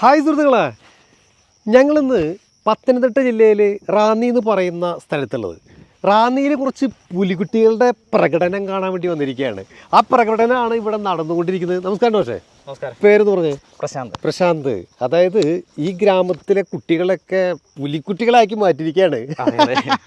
Hi സുഹൃത്തുക്കളെ. ഞങ്ങളിന്ന് പത്തനംതിട്ട ജില്ലയിൽ റാന്നി എന്ന് പറയുന്ന സ്ഥലത്തുള്ളത്. റാന്നിയിൽ കുറച്ച് പുലികുട്ടികളുടെ പ്രകടനം കാണാൻ വേണ്ടി വന്നിരിക്കുകയാണ്. ആ പ്രകടനമാണ് ഇവിടെ നടന്നുകൊണ്ടിരിക്കുന്നത്. നമസ്കാരം പക്ഷേ പേരെന്ന് പറഞ്ഞേ? പ്രശാന്ത്. പ്രശാന്ത്. അതായത് ഈ ഗ്രാമത്തിലെ കുട്ടികളൊക്കെ പുലിക്കുട്ടികളാക്കി മാറ്റിയിരിക്കുകയാണ്.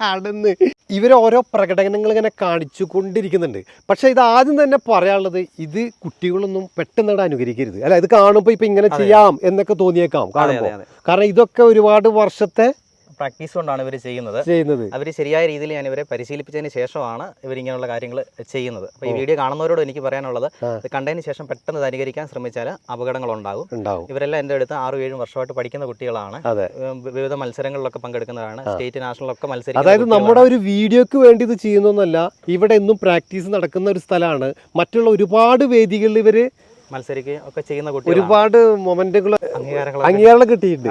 ആണെന്ന് ഇവർ ഓരോ പ്രകടനങ്ങൾ ഇങ്ങനെ കാണിച്ചു കൊണ്ടിരിക്കുന്നുണ്ട് പക്ഷെ ഇത് ആദ്യം തന്നെ പറയാനുള്ളത് ഇത് കുട്ടികളൊന്നും പെട്ടെന്ന് അനുകരിക്കരുത്. അല്ല ഇത് കാണുമ്പോൾ ഇപ്പൊ ഇങ്ങനെ ചെയ്യാം എന്നൊക്കെ തോന്നിയേക്കാം കാണുമ്പോൾ കാരണം ഇതൊക്കെ ഒരുപാട് വർഷത്തെ പ്രാക്ടീസ് കൊണ്ടാണ് ഇവർ ചെയ്യുന്നത്. ചെയ്യുന്നത്. അവർ ശരിയായ രീതിയിൽ ഞാൻ ഇവരെ പരിശീലിപ്പിച്ചതിന് ശേഷമാണ് ഇവർ ഇങ്ങനെയുള്ള കാര്യങ്ങൾ ചെയ്യുന്നത്. അപ്പോൾ ഈ വീഡിയോ കാണുന്നവരോട് എനിക്ക് പറയാനുള്ളത് ഇത് കണ്ടതിന് ശേഷം പെട്ടെന്ന് ഇത് അനുകരിക്കാൻ ശ്രമിച്ചാൽ അപകടങ്ങൾ ഉണ്ടാകും. ഇവരെല്ലാം എന്റെ അടുത്ത് ആറും ഏഴും വർഷമായിട്ട് പഠിക്കുന്ന കുട്ടികളാണ്. വിവിധ മത്സരങ്ങളിലൊക്കെ പങ്കെടുക്കുന്നതാണ് സ്റ്റേറ്റ് നാഷണലൊക്കെ മത്സരം അതായത് നമ്മുടെ ഒരു വീഡിയോക്ക് വേണ്ടി ഇത് ചെയ്യുന്നൊന്നല്ല ഇവിടെ എന്നും പ്രാക്ടീസ് നടക്കുന്ന ഒരു സ്ഥലമാണ്. മറ്റുള്ള ഒരുപാട് വേദികളിൽ ഇവർ മത്സരിക്കുകയും ഒക്കെ ചെയ്യുന്ന കുട്ടി ഒരുപാട് മൊമെന്റുകൾ അംഗീകാരങ്ങൾ അംഗീകാരം കിട്ടിയിട്ടുണ്ട്.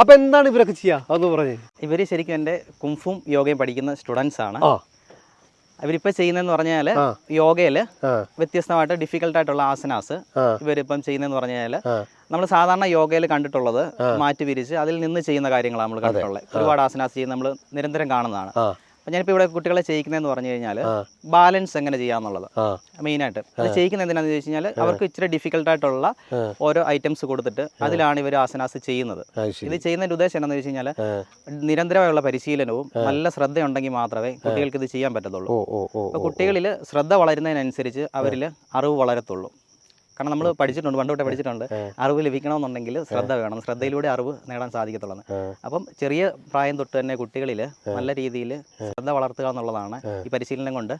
അപ്പൊ എന്താണ് ഇവരൊക്കെ ചെയ്യാ? അതൊന്ന് പറഞ്ഞേ. ഇവർ ശരിക്കും എന്റെ കുംഫും യോഗയും പഠിക്കുന്ന സ്റ്റുഡൻസ് ആണ്. ആ. ഇവരിപ്പോൾ ചെയ്യുന്നതെന്ന് പറഞ്ഞാൽ യോഗയിൽ വ്യത്യസ്തമായിട്ട് ഡിഫിക്കൽട്ട് ആയിട്ടുള്ള ആസനാസ് ഇവരിപ്പം ചെയ്യുന്നതെന്ന് പറഞ്ഞാൽ നമ്മൾ സാധാരണ യോഗയിൽ കണ്ടിട്ടുള്ളത് മാറ്റി വിരിച്ച് അതിൽ നിന്ന് ചെയ്യുന്ന കാര്യങ്ങളാണ് നമ്മൾ കണ്ടിട്ടുള്ളത്. ഒരുപാട് ആസനാസ് ചെയ്യുന്ന നമ്മൾ നിരന്തരം കാണുന്നതാണ്. ഞാനിപ്പോൾ ഇവിടെ കുട്ടികളെ ചെയ്യിക്കുന്നതെന്ന് പറഞ്ഞു കഴിഞ്ഞാൽ ബാലൻസ് എങ്ങനെ ചെയ്യാന്നുള്ളത്. മെയിനായിട്ട്. അത് ചെയ്യിക്കുന്നത് എന്തിനാന്ന് ചോദിച്ചു കഴിഞ്ഞാൽ അവർക്ക് ഇച്ചിരി ഡിഫിക്കൽട്ട് ആയിട്ടുള്ള ഓരോ ഐറ്റംസ് കൊടുത്തിട്ട് അതിലാണ് ഇവർ ആസനാസ് ചെയ്യുന്നത്. ഇത് ചെയ്യുന്നതിന്റെ ഉദ്ദേശം എന്താണെന്ന് വെച്ച് കഴിഞ്ഞാൽ നിരന്തരമായുള്ള പരിശീലനവും നല്ല ശ്രദ്ധയുണ്ടെങ്കിൽ മാത്രമേ കുട്ടികൾക്ക് ഇത് ചെയ്യാൻ പറ്റത്തുള്ളൂ. കുട്ടികളിൽ ശ്രദ്ധ വളരുന്നതിനനുസരിച്ച് അവരിൽ അറിവ് വളരത്തുള്ളൂ. കാരണം നമ്മൾ പഠിച്ചിട്ടുണ്ട് പണ്ട് തൊട്ടേ പഠിച്ചിട്ടുണ്ട്. അറിവ് ലഭിക്കണമെന്നുണ്ടെങ്കിൽ ശ്രദ്ധ വേണം. ശ്രദ്ധയിലൂടെ അറിവ് നേടാൻ സാധിക്കത്തുള്ളൂ അപ്പം ചെറിയ പ്രായം തൊട്ട് തന്നെ കുട്ടികളിൽ നല്ല രീതിയിൽ ശ്രദ്ധ വളർത്തുക എന്നുള്ളതാണ് ഈ പരിശീലനം കൊണ്ട്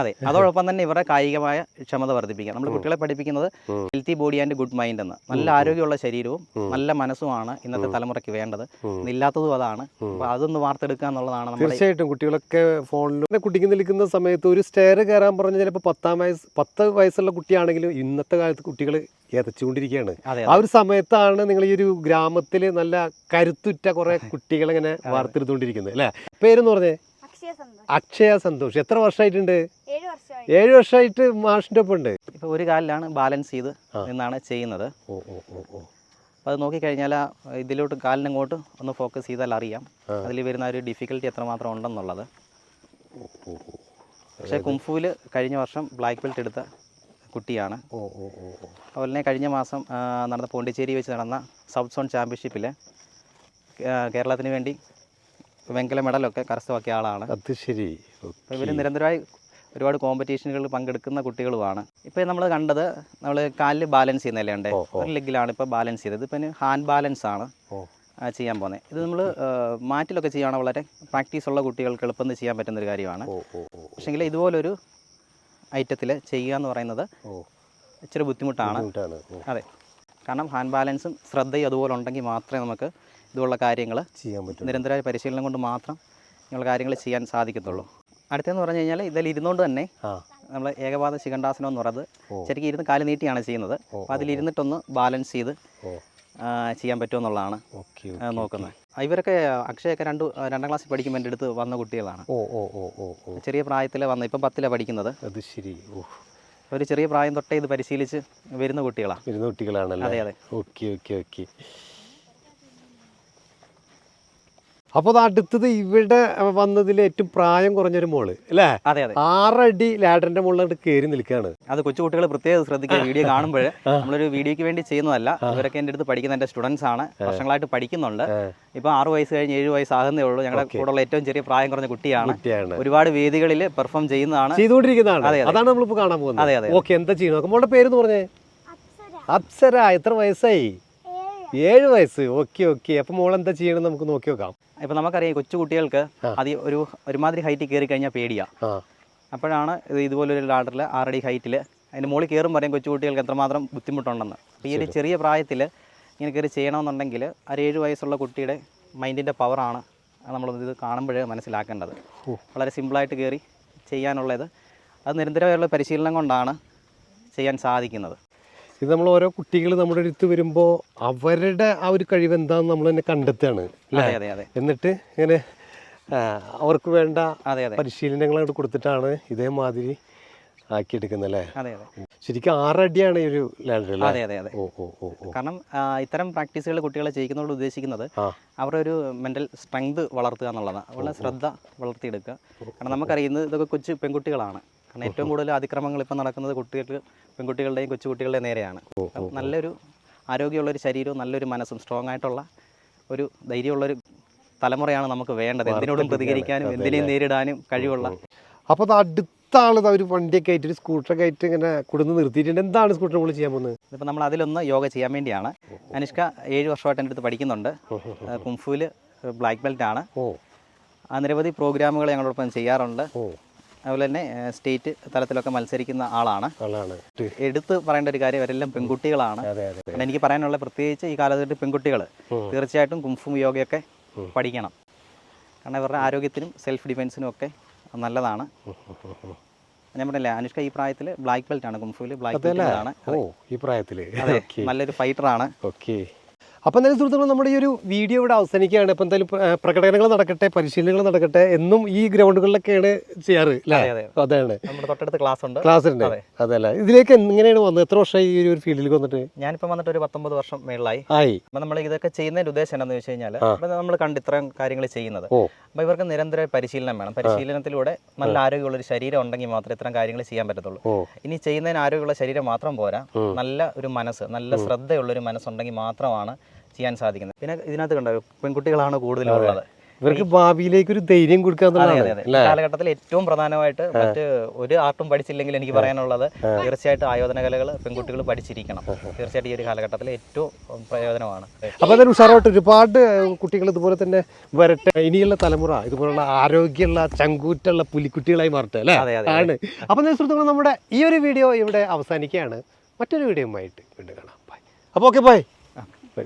അതെ അതോടൊപ്പം തന്നെ ഇവരുടെ കായികമായ ക്ഷമത വർദ്ധിപ്പിക്കുക. നമ്മൾ കുട്ടികളെ പഠിപ്പിക്കുന്നത് healthy body and good mind എന്ന്. നല്ല ആരോഗ്യമുള്ള ശരീരവും നല്ല മനസ്സുമാണ് ഇന്നത്തെ തലമുറയ്ക്ക് വേണ്ടത്. ഇന്നില്ലാത്തതും അതാണ്. അപ്പോൾ അതൊന്ന് വാർത്തെടുക്കുക എന്നുള്ളതാണ് തീർച്ചയായിട്ടും കുട്ടികളൊക്കെ ഫോണിൽ കുട്ടിക്ക് നിൽക്കുന്ന സമയത്ത് ഒരു സ്റ്റെയർ കയറാൻ പറഞ്ഞാൽ ചിലപ്പോൾ പത്താം വയസ്സ് പത്ത് വയസ്സുള്ള കുട്ടിയാണെങ്കിലും ഇന്നത്തെ കാലത്ത് കുട്ടികൾ എതച്ചുകൊണ്ടിരിക്കുകയാണ്. ആ ഒരു സമയത്താണ് നിങ്ങൾ ഈ ഒരു ഗ്രാമത്തിൽ നല്ല കരുത്തുറ്റ കുറെ കുട്ടികൾ ഇങ്ങനെ വാർത്തെടുത്തുകൊണ്ടിരിക്കുന്നത് അല്ലേ? പേരെന്ന് പറഞ്ഞേ. അക്ഷയ സന്തോഷ്. അക്ഷയ സന്തോഷ്. എത്ര വർഷമായിട്ടുണ്ട് ഏഴ് വർഷമായി. ഏഴ് വർഷമായിട്ട് മാഷിന്റെ ഒപ്പം ഉണ്ട്. ഇപ്പൊ ഒരു കാലിലാണ് ബാലൻസ് ചെയ്ത് എന്നാണ് ചെയ്യുന്നത്. ഓ ഓ ഓ ഓ. അപ്പോൾ അത് നോക്കിക്കഴിഞ്ഞാൽ ആ ഇതിലോട്ട് കാലിനങ്ങോട്ട് ഒന്ന് ഫോക്കസ് ചെയ്താൽ അറിയാം. അതിൽ വരുന്ന ഒരു ഡിഫിക്കൽട്ടി എത്രമാത്രം ഉണ്ടെന്നുള്ളത്. ഓ, ഓ. പക്ഷേ കുംഫുവിൽ കഴിഞ്ഞ വർഷം ബ്ലാക്ക് ബെൽറ്റ് എടുത്ത കുട്ടിയാണ്. ഓ ഓ ഓ ഓ. അതുപോലെ തന്നെ കഴിഞ്ഞ മാസം നടന്ന പോണ്ടിച്ചേരി വെച്ച് നടന്ന സൗത്ത് സോൺ ചാമ്പ്യൻഷിപ്പിൽ കേരളത്തിന് വേണ്ടി വെങ്കല മെഡലൊക്കെ കരസ്ഥമാക്കിയ ആളാണ്. അത് ശരി. ഇവർ നിരന്തരമായി ഒരുപാട് കോമ്പറ്റീഷനുകളിൽ പങ്കെടുക്കുന്ന കുട്ടികളുമാണ്. ഇപ്പോൾ നമ്മൾ കണ്ടത് നമ്മൾ കാലിൽ ബാലൻസ് ചെയ്യുന്നതല്ലേ ഉണ്ട് ഒരു ലെഗിലാണ് ഇപ്പോൾ ബാലൻസ് ചെയ്തത്. ഇപ്പം ഹാൻഡ് ബാലൻസ് ആണ് ചെയ്യാൻ പോകുന്നത്. ഇത് നമ്മൾ മാറ്റിലൊക്കെ ചെയ്യുകയാണെങ്കിൽ വളരെ പ്രാക്ടീസ് ഉള്ള കുട്ടികൾക്ക് എളുപ്പം ചെയ്യാൻ പറ്റുന്ന ഒരു കാര്യമാണ്. പക്ഷേങ്കിൽ ഇതുപോലൊരു ഐറ്റത്തിൽ ചെയ്യുക എന്ന് പറയുന്നത് ഇച്ചിരി ബുദ്ധിമുട്ടാണ്. അതെ. കാരണം ഹാൻഡ് ബാലൻസും ശ്രദ്ധയും അതുപോലെ ഉണ്ടെങ്കിൽ മാത്രമേ നമുക്ക് ഇതുപോലുള്ള കാര്യങ്ങൾ ചെയ്യാൻ പറ്റും നിരന്തരമായ പരിശീലനം കൊണ്ട് മാത്രം ഇങ്ങനെയുള്ള കാര്യങ്ങൾ ചെയ്യാൻ സാധിക്കത്തുള്ളൂ. അടുത്തെന്ന് പറഞ്ഞു കഴിഞ്ഞാൽ ഇതിൽ ഇരുന്നുകൊണ്ട് തന്നെ നമ്മൾ ഏകപാത ശിഖണ്ഡാസനം എന്ന് പറയുന്നത് ശരിക്കും ഇരുന്ന് കാൽ നീട്ടിയാണ് ചെയ്യുന്നത്. അപ്പോൾ അതിലിരുന്നിട്ടൊന്ന് ബാലൻസ് ചെയ്ത് ചെയ്യാൻ പറ്റുമെന്നുള്ളതാണ് നോക്കുന്നത്. ഇവരൊക്കെ അക്ഷയൊക്കെ രണ്ട് രണ്ടാം ക്ലാസ്സിൽ പഠിക്കുമ്പോൾ എന്റെ അടുത്ത് വന്ന കുട്ടികളാണ്. ഓ ഓ ഓ ഓ ഓ. ചെറിയ പ്രായത്തിൽ വന്ന ഇപ്പം പത്തിലാണ് പഠിക്കുന്നത്. അത് ശരി. ഓ. ഒരു ചെറിയ പ്രായം തൊട്ടേ ഇത് പരിശീലിച്ച് വരുന്ന കുട്ടികളാണ് വരുന്ന കുട്ടികളാണല്ലേ? അതെ അതെ. Okay okay okay. അപ്പോൾ അത് അടുത്തത് ഇവിടെ വന്നതിൽ ഏറ്റവും പ്രായം കുറഞ്ഞൊരു മോൾ അല്ലേ? അതെ അതെ. ആറടി ലാഡറിന്റെ മുകളിലോട്ട് കയറി നിൽക്കുകയാണ് അത് കൊച്ചുകുട്ടികൾ പ്രത്യേകം ശ്രദ്ധിക്കുക. വീഡിയോ കാണുമ്പോൾ നമ്മളൊരു വീഡിയോയ്ക്ക് വേണ്ടി ചെയ്യുന്നതല്ല. ഇവരൊക്കെ എന്റെ അടുത്ത് പഠിക്കുന്ന എന്റെ സ്റ്റുഡൻസ് ആണ്. വർഷങ്ങളായിട്ട് പഠിക്കുന്നുണ്ട്. ഇപ്പം ആറ് വയസ്സ് കഴിഞ്ഞ് ഏഴ് വയസ്സാകുന്നേ ഉള്ളൂ. ഞങ്ങളുടെ കൂടെയുള്ള ഏറ്റവും ചെറിയ പ്രായം കുറഞ്ഞ കുട്ടിയാണ്. ഒരുപാട് വേദികളിൽ പെർഫോം ചെയ്യുന്നതാണ്. ചെയ്തുകൊണ്ടിരിക്കുന്നതാണ്. അതെ, അതെ. അതാണ് നമ്മളിപ്പോൾ കാണാൻ പോകുന്നത്. അതെ. അതെ ഓക്കെ എന്താ ചെയ്യണം നോക്കാം മോളുടെ പേര് പറഞ്ഞേ? അപ്സര. അപ്സര. എത്ര വയസ്സായി? ഏഴ്. ഏഴ് വയസ്സ്. Okay okay. അപ്പൊ മോൾ എന്താ ചെയ്യണം നമുക്ക് നോക്കി നോക്കാം. ഇപ്പം നമുക്കറിയാം ഈ കൊച്ചു കുട്ടികൾക്ക് അതി ഒരു ഒരുമാതിരി ഹൈറ്റിൽ കയറി കഴിഞ്ഞാൽ പേടിയാ. അപ്പോഴാണ് ഇത് ഇതുപോലൊരു ലാഡറിൽ ആറടി ഹൈറ്റിൽ അതിന്റെ മുകളിൽ കയറും പറയും കൊച്ചു കുട്ടികൾക്ക് എത്രമാത്രം ബുദ്ധിമുട്ടുണ്ടെന്ന്. ഈ ഒരു ചെറിയ പ്രായത്തിൽ ഇങ്ങനെ കയറി ചെയ്യണമെന്നുണ്ടെങ്കിൽ ഒരു ഏഴ് വയസ്സുള്ള കുട്ടിയുടെ മൈൻഡിന്റെ പവറാണ് നമ്മൾ ഇത് കാണുമ്പോഴേ മനസ്സിലാക്കേണ്ടത്. വളരെ സിമ്പിളായിട്ട് കയറി ചെയ്യാനുള്ളത്. അത് നിരന്തരമായുള്ള പരിശീലനം കൊണ്ടാണ് ചെയ്യാൻ സാധിക്കുന്നത്. ഇത് നമ്മൾ ഓരോ കുട്ടികൾ നമ്മുടെ അടുത്ത് വരുമ്പോൾ അവരുടെ ആ ഒരു കഴിവ് എന്താണെന്ന് നമ്മൾ തന്നെ കണ്ടെത്തുകയാണ് അല്ലേ? എന്നിട്ട് ഇങ്ങനെ അവർക്ക് വേണ്ട അതെ അതെ. പരിശീലനങ്ങൾ അങ്ങോട്ട് കൊടുത്തിട്ടാണ് ഇതേമാതിരി ആക്കിയെടുക്കുന്നല്ലേ ശരിക്കും ആറടിയാണ് ഈ ഒരു ലാൻഡർ അതെ അതെ അതെ. കാരണം ഇത്തരം പ്രാക്ടീസുകൾ കുട്ടികളെ ചെയ്യിക്കുന്നതോട് ഉദ്ദേശിക്കുന്നത് അവരുടെ ഒരു മെന്റൽ സ്ട്രെങ്ത് വളർത്തുക എന്നുള്ളതാണ്. അവരുടെ ശ്രദ്ധ വളർത്തിയെടുക്കുക. കാരണം നമുക്കറിയുന്നത് ഇതൊക്കെ കൊച്ചു പെൺകുട്ടികളാണ്. കാരണം ഏറ്റവും കൂടുതൽ അതിക്രമങ്ങൾ ഇപ്പം നടക്കുന്നത് കുട്ടികൾക്ക് പെൺകുട്ടികളുടെയും കൊച്ചുകുട്ടികളുടെയും നേരെയാണ്. നല്ലൊരു ആരോഗ്യമുള്ള ഒരു ശരീരവും നല്ലൊരു മനസ്സും സ്ട്രോങ് ആയിട്ടുള്ള ഒരു ധൈര്യമുള്ളൊരു തലമുറയാണ് നമുക്ക് വേണ്ടത്. എന്തിനോടും പ്രതികരിക്കാനും എന്തിനേയും നേരിടാനും കഴിവുള്ള അപ്പോൾ അടുത്താണ് അടുത്ത ഒരു വണ്ടിയൊക്കെ ആയിട്ട് ഒരു സ്കൂട്ടറൊക്കെ ആയിട്ട് ഇങ്ങനെ കൊടുന്ന് നിർത്തിയിട്ടുണ്ട്. എന്താണ് സ്കൂട്ടർ നമ്മൾ ചെയ്യാൻ പോകുന്നത്? ഇപ്പം നമ്മൾ അതിലൊന്ന് യോഗ ചെയ്യാൻ വേണ്ടിയാണ്. അനുഷ്ക ഏഴ് വർഷമായിട്ട് എന്റെ അടുത്ത് പഠിക്കുന്നുണ്ട്. കുംഫുവിൽ ബ്ലാക്ക് ബെൽറ്റ് ആണ് നിരവധി പ്രോഗ്രാമുകൾ ഞങ്ങളോടൊപ്പം ചെയ്യാറുണ്ട്. അതുപോലെ തന്നെ സ്റ്റേറ്റ് തലത്തിലൊക്കെ മത്സരിക്കുന്ന ആളാണ്. ആളാണ്. എടുത്ത് പറയേണ്ട ഒരു കാര്യം അവരെല്ലാം പെൺകുട്ടികളാണ്. എനിക്ക് പറയാനുള്ള പ്രത്യേകിച്ച് ഈ കാലഘട്ടത്തിൽ പെൺകുട്ടികൾ തീർച്ചയായിട്ടും കുംഫും യോഗയൊക്കെ പഠിക്കണം. കാരണം ഇവരുടെ ആരോഗ്യത്തിനും സെൽഫ് ഡിഫെൻസിനും ഒക്കെ നല്ലതാണ്. ഞാൻ പറഞ്ഞില്ലേ അനുഷ്ക ഈ പ്രായത്തിൽ ബ്ലാക്ക് ബെൽറ്റ് ആണ്. കുംഫുവിൽ ബ്ലാക്ക് ബെൽറ്റ് ആണ്. ഈ പ്രായത്തിൽ നല്ലൊരു ആണ്. ഓക്കെ അപ്പം എന്തായാലും സുഹൃത്തുക്കൾ നമ്മുടെ ഈ ഒരു വീഡിയോ ഇവിടെ അവസാനിക്കുകയാണ്. അപ്പം എന്തായാലും പ്ര- പ്രകടനങ്ങൾ നടക്കട്ടെ പരിശീലനങ്ങൾ നടക്കട്ടെ എന്നും ഈ ഗ്രൗണ്ടുകളിലൊക്കെയാണ് ചെയ്യാറ്. അതാണ്. നമ്മുടെ തൊട്ടടുത്ത് ക്ലാസ് ഉണ്ട്. ക്ലാസ് ഉണ്ട് അതെ. അല്ല ഇതിലേക്ക് എങ്ങനെയാണ് വന്നത്? എത്ര വർഷമായി ഈ ഒരു ഫീൽഡിലേക്ക് വന്നിട്ട്? ഞാനിപ്പോൾ വന്നിട്ട് ഒരു പത്തൊമ്പത് വർഷം മേളിലായി. ആയി. അപ്പം നമ്മൾ ഇതൊക്കെ ചെയ്യുന്നതിന്റെ ഉദ്ദേശം എന്താണെന്ന് വെച്ച് കഴിഞ്ഞാൽ അപ്പം നമ്മൾ കണ്ട് ഇത്രയും കാര്യങ്ങൾ ചെയ്യുന്നത്. അപ്പം അപ്പോൾ ഇവർക്ക് നിരന്തര പരിശീലനം വേണം. പരിശീലനത്തിലൂടെ നല്ല ആരോഗ്യമുള്ള ഒരു ശരീരം ഉണ്ടെങ്കിൽ മാത്രമേ ഇത്തരം കാര്യങ്ങൾ ചെയ്യാൻ പറ്റത്തുള്ളൂ. ഇനി ചെയ്യുന്നതിന് ആരോഗ്യമുള്ള ശരീരം മാത്രം പോരാ. നല്ല ഒരു മനസ്സ് നല്ല ശ്രദ്ധയുള്ള ഒരു മനസ്സുണ്ടെങ്കിൽ മാത്രമാണ് ചെയ്യാൻ സാധിക്കുന്നത്. പിന്നെ ഇതിനകത്ത് കണ്ടോ പെൺകുട്ടികളാണ് കൂടുതലുള്ളത് ഇവർക്ക് ഭാവിയിലേക്ക് ഒരു ധൈര്യം കൊടുക്കാൻ കാലഘട്ടത്തിൽ ഏറ്റവും പ്രധാനമായിട്ട് മറ്റ് ഒരു ആർട്ടും പഠിച്ചില്ലെങ്കിൽ എനിക്ക് പറയാനുള്ളത് തീർച്ചയായിട്ടും ആയോധന കലകൾ പെൺകുട്ടികൾ പഠിച്ചിരിക്കണം. തീർച്ചയായിട്ടും ഈ ഒരു കാലഘട്ടത്തിൽ ഏറ്റവും പ്രയോജനമാണ്. അപ്പോൾ എന്തായാലും ഉഷാറായിട്ട് ഒരുപാട് കുട്ടികൾ ഇതുപോലെ തന്നെ വരട്ടെ. ഇനിയുള്ള തലമുറ ഇതുപോലുള്ള ആരോഗ്യമുള്ള ചങ്കൂറ്റുള്ള പുലിക്കുട്ടികളായി മാറട്ടെ അല്ലേ? ആണ്. അപ്പോൾ സുഹൃത്തുക്കൾ നമ്മുടെ ഈ ഒരു വീഡിയോ ഇവിടെ അവസാനിക്കുകയാണ്. മറ്റൊരു വീഡിയോയുമായിട്ട് വീണ്ടും കാണാം. ബൈ. അപ്പോൾ ഓക്കെ ബൈ ബൈ.